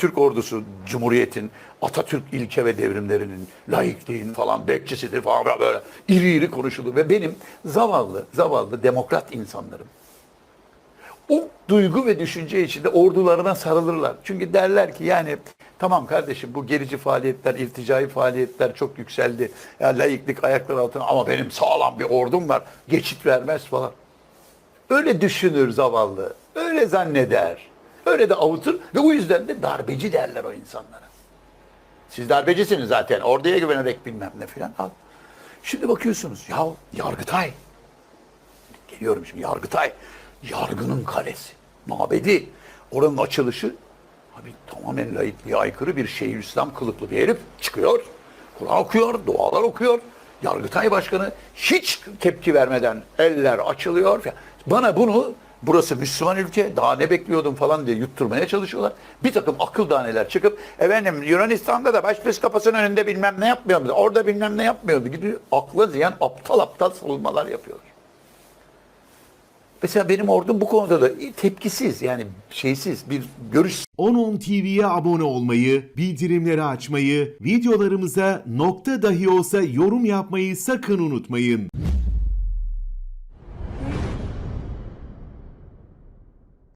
Türk ordusu Cumhuriyet'in Atatürk ilke ve devrimlerinin laikliğin falan bekçisidir falan böyle iri iri konuşulur ve benim zavallı zavallı demokrat insanlarım o duygu ve düşünce içinde ordularına sarılırlar. Çünkü derler ki yani tamam kardeşim bu gerici faaliyetler, irticai faaliyetler çok yükseldi. Ya laiklik ayaklar altına ama benim sağlam bir ordum var. Geçit vermez falan. Öyle düşünür zavallı. Öyle zanneder. Öyle de avutur ve o yüzden de darbeci derler o insanlara. Siz darbecisiniz zaten. Orduya güvenerek bilmem ne filan. Al. Şimdi bakıyorsunuz ya Yargıtay. Geliyorum şimdi Yargıtay. Yargının kalesi. Mabedi. Oranın açılışı abi tamamen laikliğe aykırı bir Şeyhülislam kılıklı bir herif çıkıyor. Kur'an okuyor, dualar okuyor. Yargıtay Başkanı hiç tepki vermeden eller açılıyor. Bana bunu burası Müslüman ülke daha ne bekliyordum falan diye yutturmaya çalışıyorlar. Bir takım akıl daneler çıkıp efendim Yunanistan'da da başpiskopasının önünde bilmem ne yapmıyor mu? Orada bilmem ne yapmıyor mu? Gidiyor akla ziyan aptal aptal savunmalar yapıyorlar. Mesela benim ordum bu konuda da tepkisiz yani şeysiz bir görüş 10.10 TV'ye abone olmayı, bildirimleri açmayı, videolarımıza nokta dahi olsa yorum yapmayı sakın unutmayın.